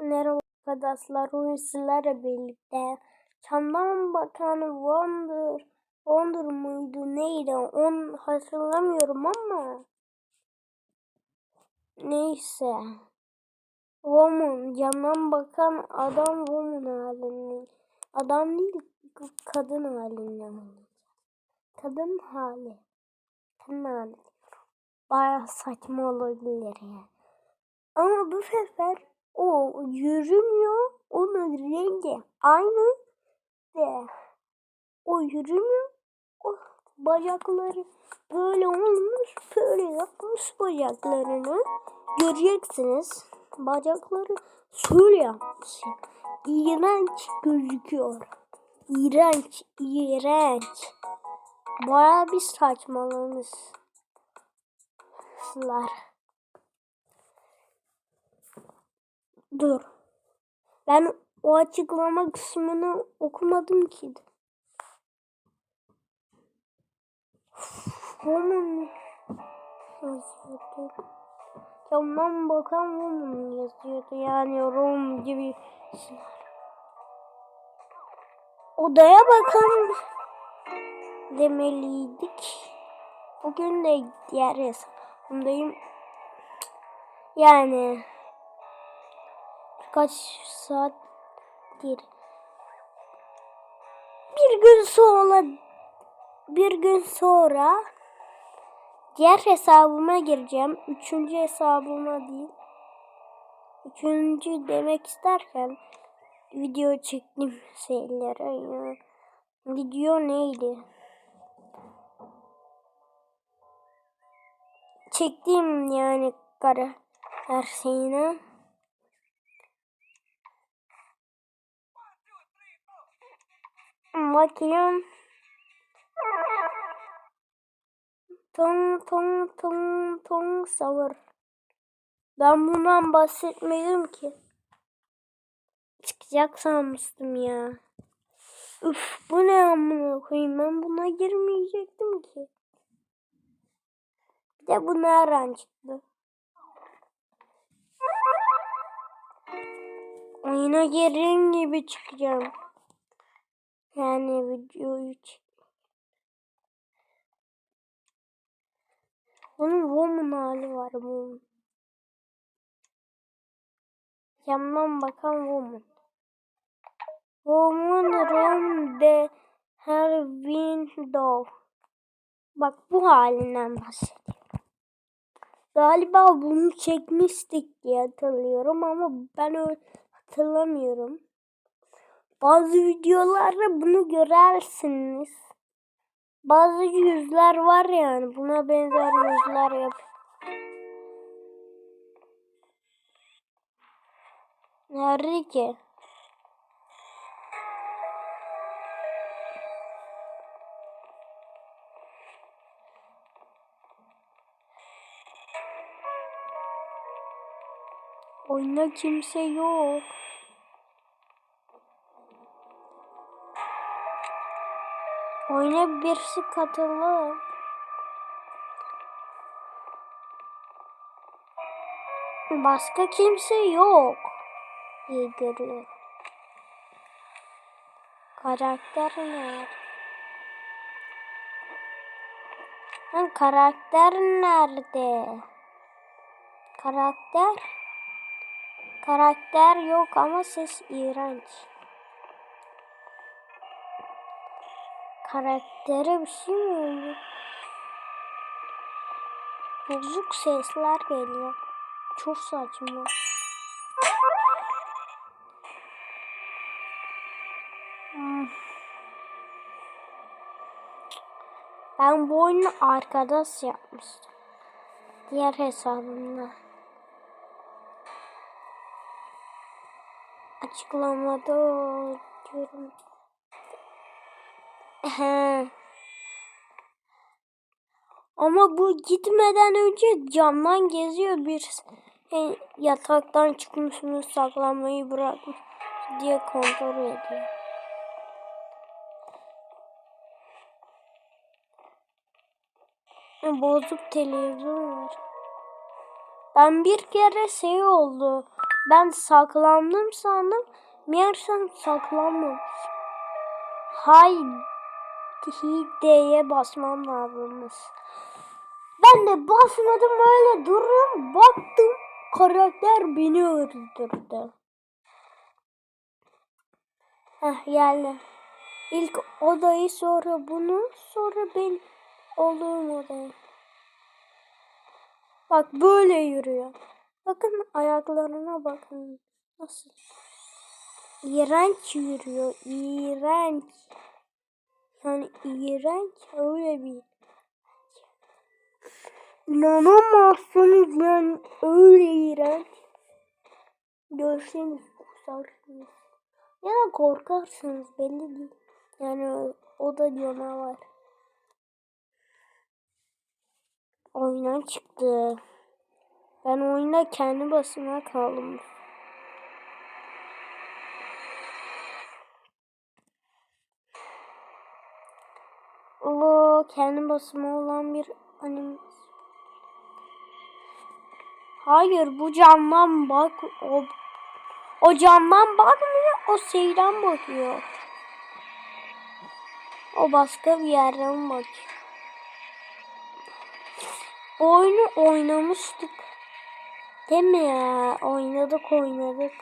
Merhaba arkadaşlar, bugün sizlerle birlikte Çamdan Bakan Wonder, Wonder muydu neydi onu hatırlamıyorum ama neyse Woman, camdan bakan adam woman halini adam değil kadın halini. Kadın hali kadın hali baya saçma olabilir ya. Ama bu sefer o yürümüyor. Onun rengi aynı de o yürümüyor. O bacakları böyle olmuş. Böyle yapmış bacaklarını. Göreceksiniz. Bacakları şöyle yapmış. İğrenç gözüküyor. İğrenç, iğrenç. Baya bir saçmalamışlar. Dur. Ben o açıklama kısmını okumadım ki. Woman yazıyordu. Camdan bakan woman yazıyordu. Yani Rom gibi. Odaya bakan demeliydik. Bugün de diğer hesabımdayım. Yani kaç saattir bir gün sonra bir gün sonra diğer hesabıma gireceğim. Üçüncü hesabıma değil. Üçüncü demek isterken video çektim şeylere ya. Video neydi? Çektiğim yani kara her şeyine. Bakayım. Tong tong tong tong savur. Ben bundan bahsetmedim ki. Çıkacak sanmıştım ya. Üf bu ne amına koyayım ben buna girmeyecektim ki. Bir de bu nereden çıktı? Oyuna girdiğim gibi çıkacağım. Yani videoyu çek. Bunun woman hali var woman. Yandan bakan woman. Woman room the her window. Bak bu halinden bahsediyorum. Galiba bunu çekmiştik diye hatırlıyorum ama ben öyle hatırlamıyorum. Bazı videolarda bunu görersiniz. Bazı yüzler var yani. Buna benzer yüzler yap. Nerede ki? Oyunda kimse yok. Oyuna birisi katıldı. Başka kimse yok diye. Karakter nerede? Lan karakter nerede? Karakter? Karakter yok ama ses iğrenç. Karaktere bir şey mi oldu? Bozuk sesler geliyor. Çok saçma. Ben bu oyunu arkadaş yapmıştım. Diğer hesabımda. Açıklamada diyorum. He. Ama bu gitmeden önce camdan geziyor bir e, yataktan çıkmış mı saklanmayı bırakmış diye kontrol ediyor. Bozuk televizyon var. Ben bir kere şey oldu. Ben saklandım sandım. Meğersem saklanmamış. Haydi D'ye basmam lazımmış. Ben de basmadım öyle duruyorum. Baktım karakter beni öldürdü. Heh geldi. İlk odayı sonra bunu sonra ben olduğum odayı. Bak böyle yürüyor. Bakın ayaklarına bakın. Nasıl? İğrenç yürüyor. İğrenç. Yani iğrenç öyle bir. İnanamazsınız yani öyle iğrenç. Görseniz kusarsınız. Ya da korkarsınız belli değil. Yani o, da canavar. Oyuna çıktı. Ben oyunda kendi basına kaldım. O kendi basımı olan bir anime. Hayır bu camdan bak o o camdan bakmıyor o şeyden bakıyor. O başka bir yerden bakıyor. Oyunu oynamıştık. Değil mi ya? Oynadık oynadık.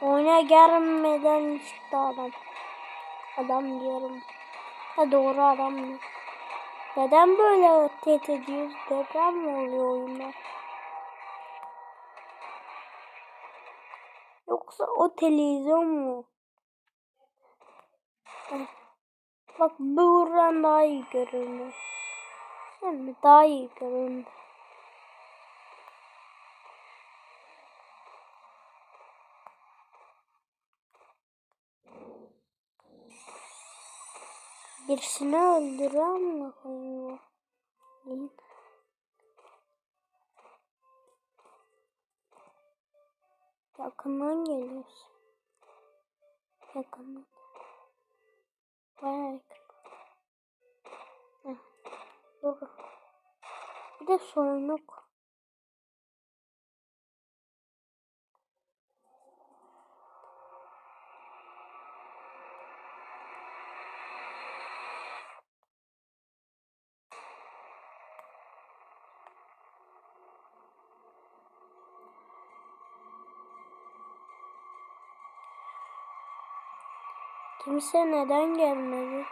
Oyuna gelmeden çıktı adam. Adam diyorum. Ha doğru adam mı? Neden böyle tehdit ediyoruz? Deprem mi oluyor oyunda? Yoksa o televizyon mu? Bak buradan daha iyi görünüyor. Şimdi daha iyi görünüyor. Birisini öldüren mi koyuyor? Yakından geliyorsun. Yakından. Bayağı yakın. Heh. Dur. Bir de soyunuk. Kimse neden gelmedi?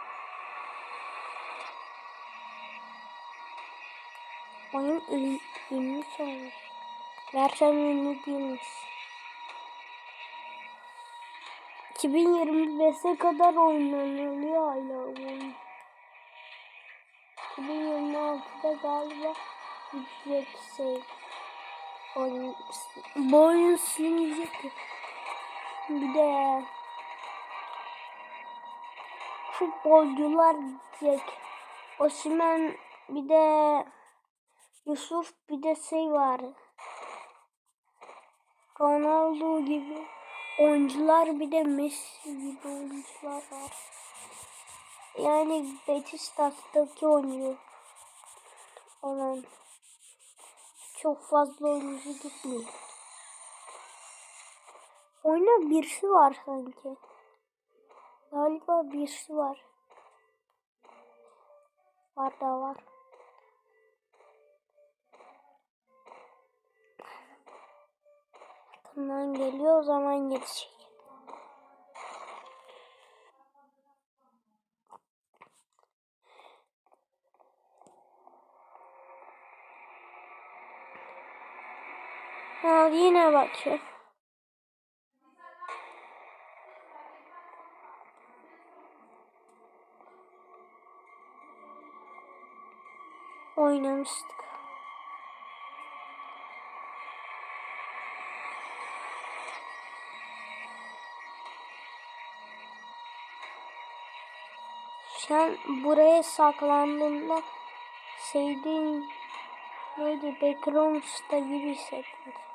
Oyun ün, ünlü olmuş. Gerçekten ünlü değilmiş. 2025'e kadar oynanılıyor hala oyun. 2026'da galiba bitecek şey. Oyun, bu oyun silinecek. Bir de futbolcular gidecek. Osimhen bir de Yusuf bir de şey var. Ronaldo gibi oyuncular bir de Messi gibi oyuncular var. Yani Beşiktaş'taki oynuyor olan çok fazla oyuncu gitmiyor. Oyuna birisi var sanki. Galiba birisi var. Var da var. Yakından geliyor o zaman geçecek. Ha, yine bakıyor. Oynamıştık. Sen buraya saklandığında sevdiğin neydi background'da gibi hissettin.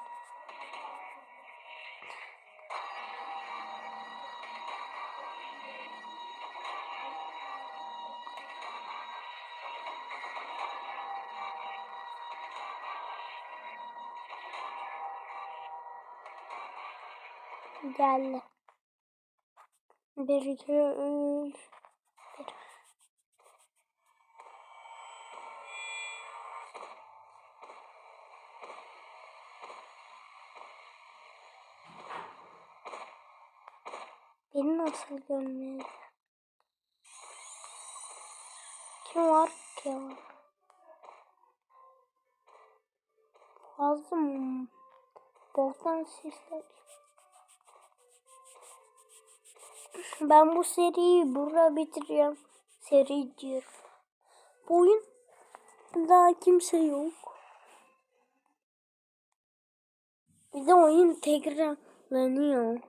Geldi. Bir, iki, üç. Bir. Beni nasıl görmedi? Kim var ki ya? Fazla mı? Boktan sesler. Ben bu seriyi burada bitiriyorum. Seri diyorum. Bu oyun daha kimse yok. Bir de oyun tekrarlanıyor.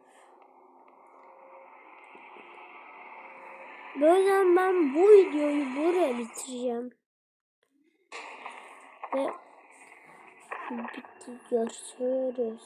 Böyle ben bu videoyu buraya bitireceğim. Ve bitti görüşürüz.